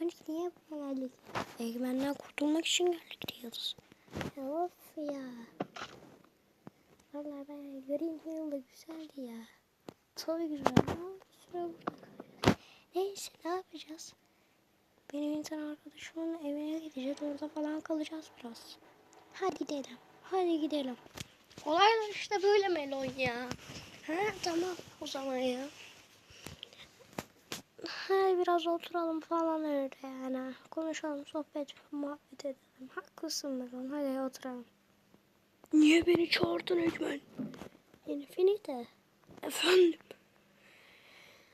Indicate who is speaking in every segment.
Speaker 1: Sonic niye buraya geldik? Eggman'den kurtulmak için geldik diyoruz. Of ya. Valla ben Green Hill'da güzeldi ya. Tabii güzel ama süre burada kalacağız. Neyse ne yapacağız? Benim insan arkadaşımın evine gideceğiz. Orada falan kalacağız biraz. Hadi gidelim. Hadi gidelim. Olaylar işte böyle melon ya. Ha tamam o zaman ya. Hadi biraz oturalım falan öyle yani. Konuşalım, sohbet, muhabbet edelim. Haklısın melon. Hadi oturalım.
Speaker 2: Niye beni çağırdın Eggman?
Speaker 1: Infinite.
Speaker 2: Efendim?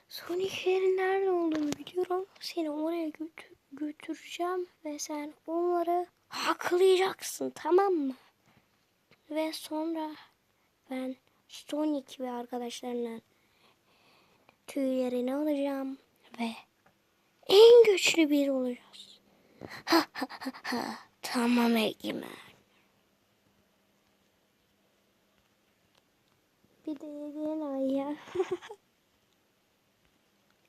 Speaker 1: Sonic'lerin nerede olduğunu biliyorum. Seni oraya götür götüreceğim ve sen onları haklayacaksın tamam mı? Ve sonra ben Sonic ve arkadaşlarının tüylerini alacağım ve en güçlü bir olacağız. Ha ha ha. Tamam Egemen. Bir de yediğin ay ya.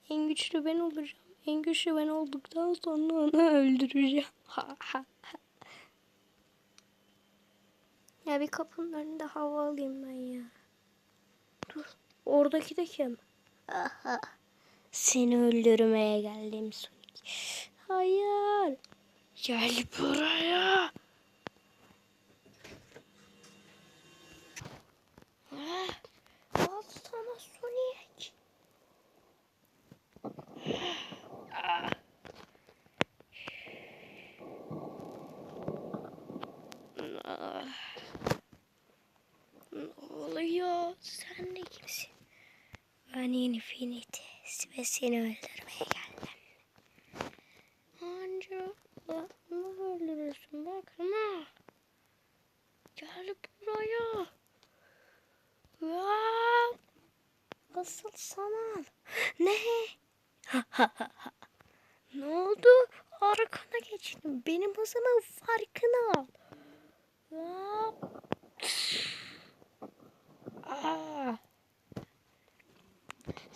Speaker 1: En güçlü ben olacağım. En güçlü ben olduktan sonra onu öldüreceğim. Ya bir kapının önünde hava alayım ben ya. Dur. Oradaki de kim? Aha. Seni öldürmeye geldim Sonic. Hayır.
Speaker 2: Gel buraya.
Speaker 1: Al sana Sonic.
Speaker 2: Ah. Ne oluyor? Sen de kimsin?
Speaker 1: Ben Infinity ve seni öldürmeye geldim.
Speaker 2: Anca ne öldürürsün bakma. Gel buraya.
Speaker 1: Ya, asıl sana. Ne?
Speaker 2: Ne oldu? Arkana geçtim. Benim hızımın farkını al.
Speaker 1: Ya,
Speaker 2: Aa.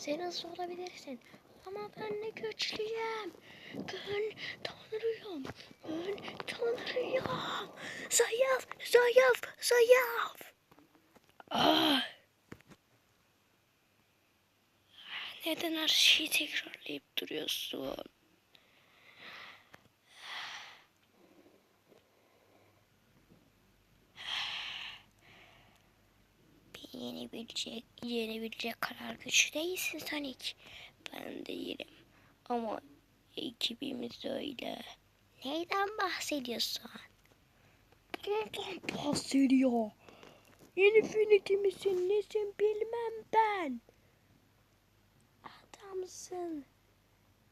Speaker 2: Sen hızlı olabilirsin. Ama ben ne güçlüyüm. Ben tanrıyım. Ben tanrıyım. Zayıf, zayıf, zayıf. Ah. Neden her şeyi tekrarlayıp duruyorsun?
Speaker 1: Yenebilecek, yenebilecek kadar güçlü değilsin Sonic.
Speaker 2: Ben değilim. Ama ekibimiz öyle.
Speaker 1: Neyden bahsediyorsun?
Speaker 2: Bundan bahsediyor. Infinity misin nesin bilmem ben.
Speaker 1: Adamsın.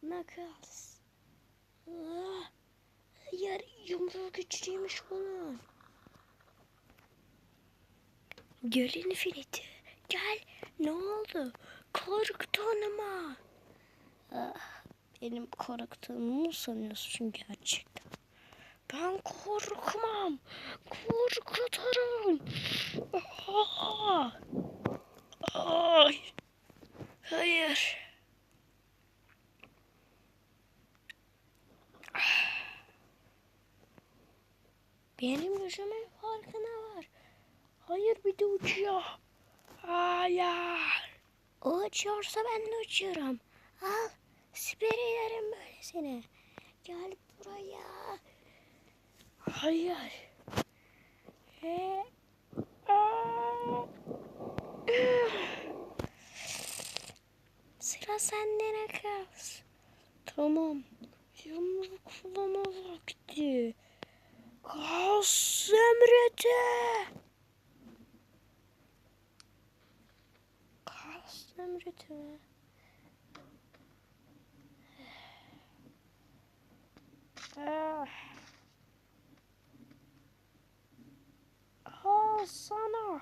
Speaker 1: Knuckles.
Speaker 2: Ah, Yer yumruğu güçlüymüş bunun. Gel Infinity. Gel. Ne oldu? Korktun mu?
Speaker 1: Ah, benim korktuğumu mu sanıyorsun gerçekten?
Speaker 2: Ben korkmam. Korkuturum. Ah! Ay. Hayır. Benim gücümün farkına var. Hayır bir de uçuyor. Hayır.
Speaker 1: O uçuyorsa ben de uçuyorum. Al. Siper ederim böyle seni. Gel buraya.
Speaker 2: Hayır. He.
Speaker 1: Sıra sende Knuckles.
Speaker 2: Tamam. Yumruklama vakti. Kas emreti. Kas emreti mi? Ah. Al sana.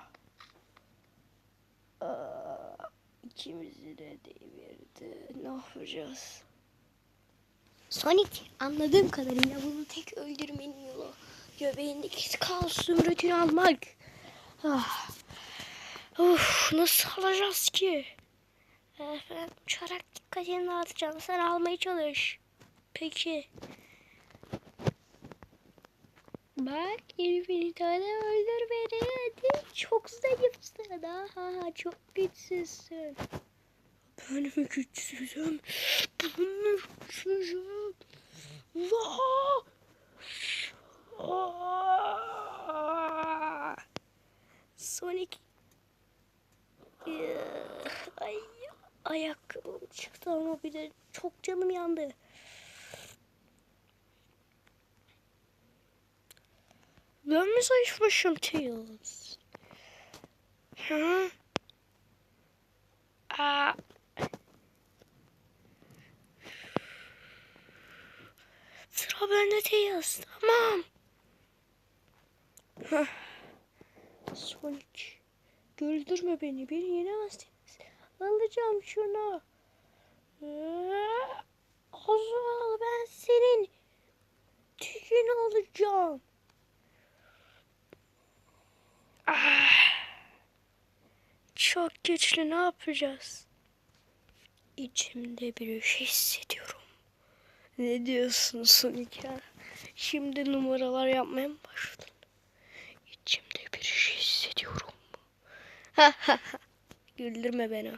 Speaker 2: Aa, ikimizi de devirdi. Ne yapacağız?
Speaker 1: Sonic anladığım kadarıyla bunu tek öldürmenin yolu göbeğindeki kaos zümrütünü almak.
Speaker 2: Ah. Uf, nasıl alacağız ki?
Speaker 1: Ben uçarak dikkatini dağıtacağım. Sen almaya çalış.
Speaker 2: Peki. Bak bir tane öldür beni hadi. Çok zayıfsın. Aha çok güçsüzsün. Ben mi güçsüzüm? Ben mi güçsüzüm? Vaa! Aa! Sonic Ay ayakkabım çıktı ama bir de çok canım yandı. Ben mi zayıfmışım Tails? Hı? Sıra bende Tails. Tamam. Sonic. Güldürme beni. Beni yenemezsiniz. Alacağım şunu. Azal ben senin tüyünü alacağım. Ah. Çok güçlü ne yapacağız? İçimde bir şey hissediyorum. Ne diyorsun Sonic ya? Şimdi numaralar yapmaya mı başladın? İçimde bir şey hissediyorum. Ha ha ha. Güldürme beni.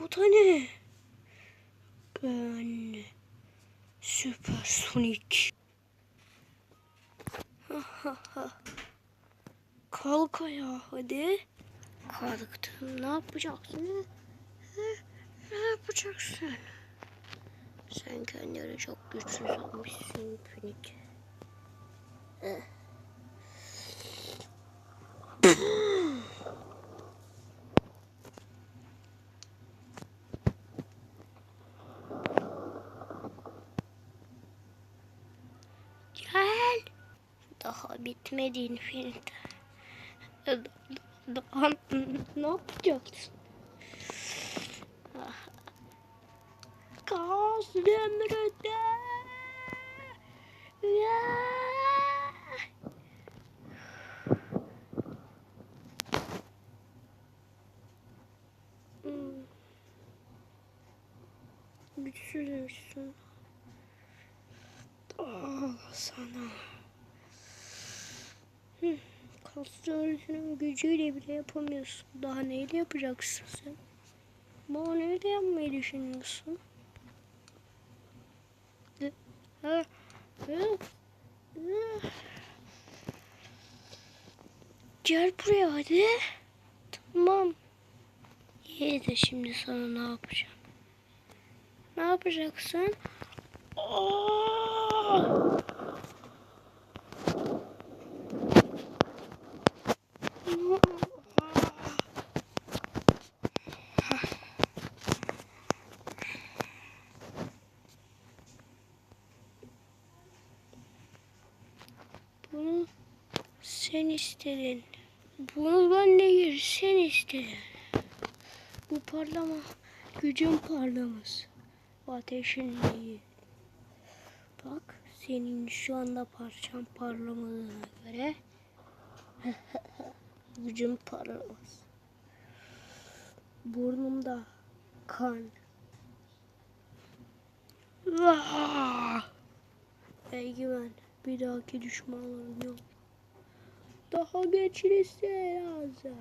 Speaker 2: O da ne? Ben Süper Sonic. Kalk ayağa hadi. Kalktın. Ne yapacaksın? Ne yapacaksın? Sen kendini çok güçsüz almışsın Pünik. Eh. Gel. Daha bitmedi Infinite. Daha ne yapacaksın? Zümrüt'e. Ya. Hmm. Güçsüzmüşsün. Ah sana. Hı. Kaslarının gücüyle bile yapamıyorsun. Daha neyle yapacaksın sen? Bana neyle yapmayı düşünüyorsun? Gel buraya hadi. Tamam. İyi de şimdi sana ne yapacağım? Ne yapacaksın? Aa! Bunu sen istedin. Bunu ben değil sen istedin. Bu parlama gücün parlaması. Ateşin değil. Bak senin şu anda parçan parlamadığına göre gücün parlamaz. Burnumda kan. Belki ben bir dahaki düşmanlarım yok. Daha güçlüsü lazım.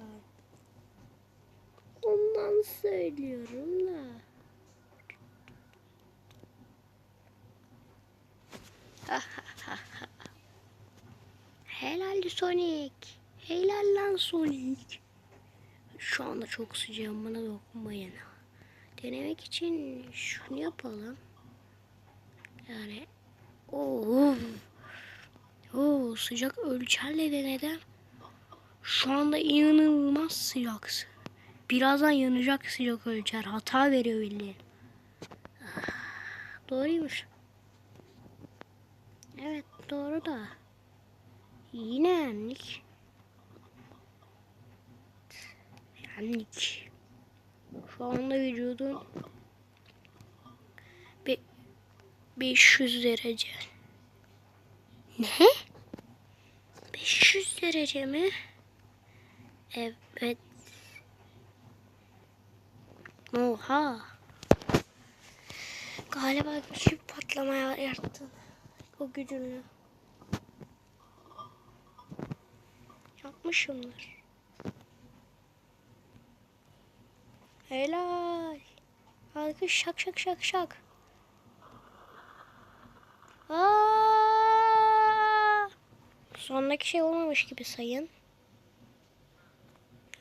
Speaker 2: Ondan söylüyorum da. Helal Sonic. Helal lan Sonic. Şu anda çok sıcağım bana dokunmayın. Denemek için şunu yapalım. Yani Oo. Oo, sıcak ölçerle denedim. Şu anda inanılmaz sıcaksın. Birazdan yanacak sıcak ölçer. Hata veriyor bildiğin. Ah, Doğruymuş. Evet doğru da. Yine yendik. Yendik. Şu anda vücudun be 500 derece. Ne? 500 derece mi?
Speaker 1: Evet. Oha. Galiba küçük patlamaya yarattın. O gücünü. Yapmışımdır. Helal. Alkış şak şak şak şak. Aa! Sondaki şey olmamış gibi sayın.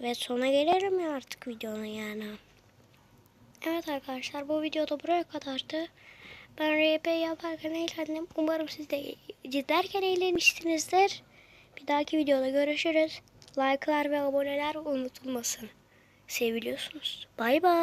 Speaker 1: Ve sona gelirim ya artık videonun yani. Evet arkadaşlar bu videoda buraya kadardı. Ben RP yaparken eğlendim. Umarım siz de izlerken eğlenmişsinizdir. Bir dahaki videoda görüşürüz. Like'lar ve aboneler unutulmasın. Seviliyorsunuz. Bay bay.